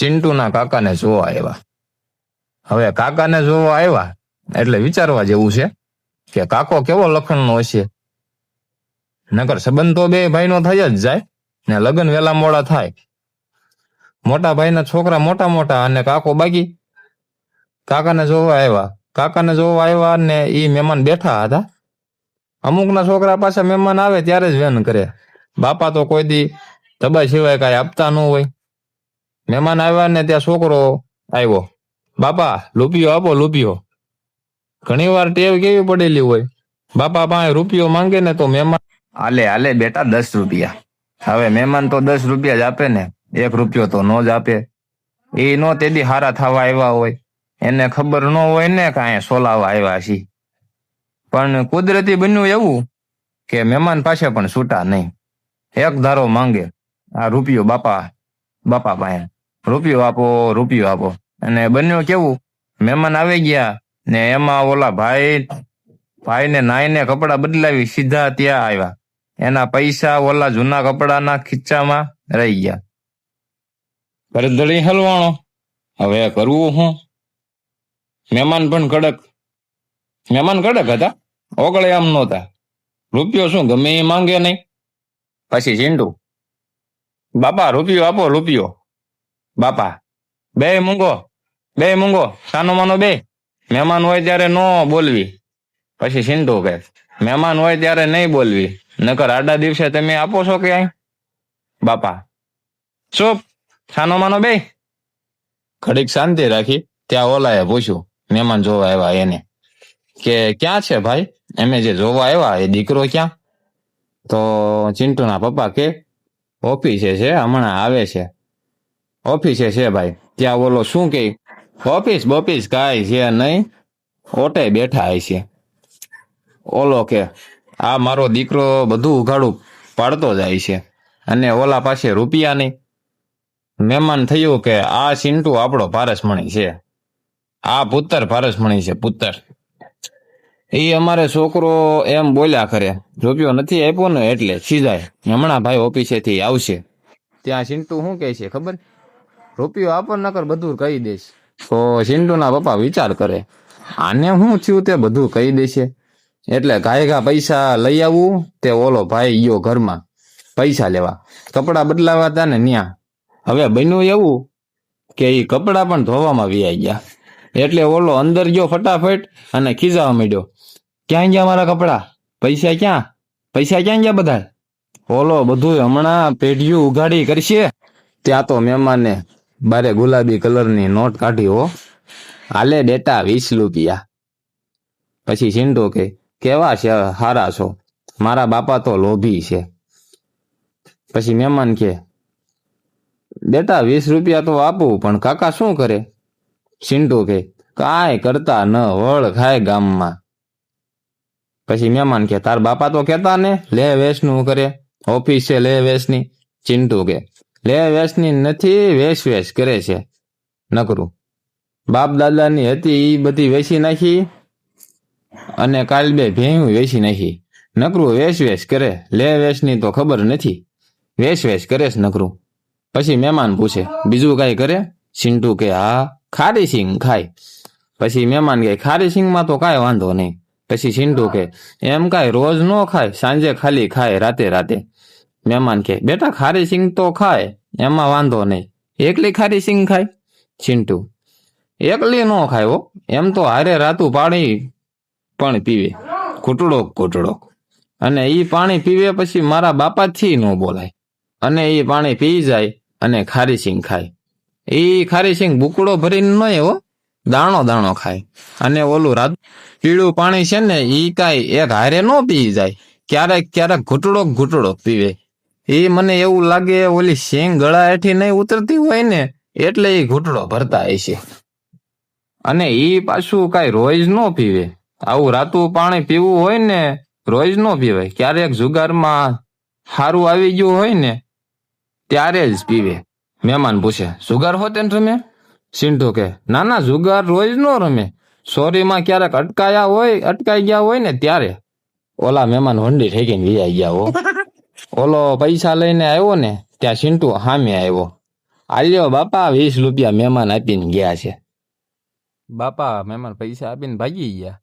ચિંટુના કાકાને જોવા આવ્યા. હવે કાકાને જોવા આવ્યા એટલે વિચારવા જેવું છે કે કાકો કેવો લખણનો હશે? નકર સંબંધ તો બે ભાઈનો થઈ જ જાય ને લગ્ન વેલા મોડા થાય. મોટા ભાઈના છોકરા મોટા મોટા અને કાકો બાકી. કાકાને જોવા આવ્યા. કાકાને જોવા આવ્યા ને એ મહેમાન બેઠા હતા. અમુકના છોકરા પાછા મહેમાન આવે ત્યારે જ વેન કરે. બાપા તો કોઈ દી દબાઈ સિવાય કાંઈ આપતા ન હોય. મહેમાન આવ્યા ને ત્યાં છોકરો આવ્યો. બાપા, રૂપિયો આપો, રૂપિયો. ઘણી વાર ટેવ કેવી પડેલી હોય. બાપા પાસે રૂપિયો માંગે ને તો મહેમાન હાલે હાલે બેટા, દસ રૂપિયા. હવે મહેમાન તો દસ રૂપિયા જ આપે ને. એક રૂપિયો તો નો જ આપે. એ નો તેદી હારા થવા આવ્યા હોય. એને ખબર ન હોય ને કાંઈ સોલાવા આવ્યા છી. પણ કુદરતી બન્યું એવું કે મહેમાન પાસે પણ છૂટા નહીં. એક ધારો માંગે. આ રૂપિયો બાપા બાપા પાસે. રૂપિયો આપો રૂપિયો આપો. અને બન્યું કેવું? મહેમાન આવી ગયા ને એમાં ઓલા ભાઈ, ભાઈને, નાઈને કપડા બદલાવી સીધા ત્યાં આવ્યા. એના પૈસા ઓલા જૂના કપડાના ખીચામાં રહી ગયા. કરદળી હલવાણો. હવે કરવું હું? મહેમાન પણ કડક. મહેમાન કડક હતા? ઓગળે આમ નહોતા. રૂપિયો શું, ગમે એ માંગે નહીં? પછી ચીંડુ બાપા, રૂપિયો આપો, રૂપિયો. બાપા, બે મૂંગો બે મૂંગો, સાનો માનો બે. મહેમાન હોય ત્યારે નો બોલવી. પછી સિંધુ કે મહેમાન હોય ત્યારે નહીં બોલવી. નકર આડા દિવસે તમે આપો છો કે અહીં બાપા, ચૂપ, સાનો માનો બે. ઘડીક શાંતિ રાખી, ત્યાં ઓલાએ પૂછ્યું, મહેમાન જોવા આવ્યા એને. કે ક્યાં છે ભાઈ? એમે જે જોવા આવ્યા, એ દીકરો ક્યાં? તો ચિંટુના પપ્પા કે, ઓફિસે છે, હમણાં આવે છે. ઓફિસે છે ભાઈ. ત્યાં ઓલો શું કે? ઓફિસ બોફિસ કાંઈ છે નહીં. ઓટે બેઠા છે. ઓલો કે, આ મારો દીકરો બધું ઉઘાડું પાડતો જાય છે. અને ઓલા પાસે રૂપિયા નહીં. મહેમાન થયું કે આ સિન્ટુ આપણો પારસમણી છે. આ પુત્તર પારસમણી છે, પુત્તર. એ અમારે છોકરો એમ બોલ્યા કરે, રૂપિયો નથી આપ્યો ને એટલે સીધાય. હમણાં ભાઈ ઓફિસેથી આવશે. ત્યાં સિંટુ શું કહે છે ખબર? રૂપિયો આપો નકર બધું કહી દઈશ તો સિંધુના પપ્પા વિચાર કરે, આને શું થયું તે બધું કહી દેશે? એટલે ઘાયઘા પૈસા લઈ આવવું તે ઓલો ભાઈ ગયો ઘરમાં, પૈસા લેવા. કપડાં બદલાવા હતા ને ન્યા. હવે બન્યું એવું કે એ કપડાં પણ ધોવામાં વ્યાઈ ગયા. એટલે ઓલો અંદર ગયો ફટાફટ અને ખીજાવા માંડ્યો. ક્યાં ગયા મારા કપડાં? પૈસા ક્યાં? પૈસા ક્યાં ગયા બધા ઓલો બધું હમણાં પેઢીયું ઉઘાડી કરશે. ત્યાં તો મહેમાને બારે ગુલાબી કલરની નોટ કાઢી હો. હાલે ડેટા વીસ રૂપિયા. પછી સિંટો કે, કેવા છે? હારા છો. મારા બાપા તો લોભી છે. પછી મહેમાન કે બેટા વીસ રૂપિયા તો આપું, પણ કાકા શું કરે? ચિંટુ કે, કાંઈ કરતા ન વળ ખાય ગામમાં. પછી મહેમાન કે, તાર બાપા તો કહેતા ને, લે વેસનું કરે, ઓફિસ લે વેસની ચિંટુ કે લે વેસની નથી, વેશ વેશ કરે છે. નકરું. બાપ દાદાની હતી એ બધી વેચી નાખી અને કાલ બે ભેહું વેચી નાખી. નકરું, વેશ વેશ કરે. લે વેશની તો ખબર નથી. વેશ વેશ કરે છે નકરું. પછી મહેમાન પૂછે, બીજું કાંઈ કરે? સિન્ટુ કે, હા, ખારી સિંગ ખાય. પછી મહેમાન કહે ખારી સિંગમાં તો કાંઈ વાંધો નહીં. પછી સિંટુ કે, એમ કાંઈ રોજ ન ખાય, સાંજે ખાલી ખાય, રાતે રાતે. મહેમાન કે, બેટા, ખારી સિંગ તો ખાય, એમાં વાંધો નહીં. એકલી ખારી સિંગ ખાય? ચિંટુ. એકલી ન ખાય હો, એમ તો હારે રાતું પાણી પણ પીવે. ઘૂંટડો ઘૂંટડો. અને એ પાણી પીવે પછી મારા બાપાથી ન બોલાય. અને એ પાણી પી જાય અને ખારી સિંગ ખાય. એ ખારી સિંગ બુકડો ભરીને નહીં હો, દાણો દાણો ખાય. અને ઓલું રાત પીળું પાણી છે ને એ કાંઈ એક હારે ન પી જાય, ક્યારેક ક્યારેક ઘૂંટડો ઘૂંટડો પીવે. એ મને એવું લાગે ઓલી શેંગ ગળા હેઠી નહીં ઉતરતી હોય ને, એટલે એ ઘૂંટડો ભરતા હશે અને એ પાછું કાંઈ રોજ ન પીવે. આવું રાતું પાણી પીવું હોય ને, રોજ ન પીવાય ક્યારેક જુગારમાં સારું આવી ગયું હોય ને, ત્યારે જ પીવે. મહેમાન પૂછે, જુગાર હોતે ને રમે સિંધુ કે ના ના, જુગાર રોજ ન રમે. સોરીમાં ક્યારેક અટકાયા હોય, અટકાઈ ગયા હોય ને, ત્યારે. ઓલા મહેમાન વંડી ઠેકીને વિજાઈ ગયા હો. ઓલો પૈસા લઈને આવ્યો ને, ત્યાં સિંટુ સામે આવ્યો. આલ્યો બાપા, વીસ રૂપિયા મહેમાન આપીને ગયા છે. બાપા, મહેમાન પૈસા આપીને ભાગી ગયા?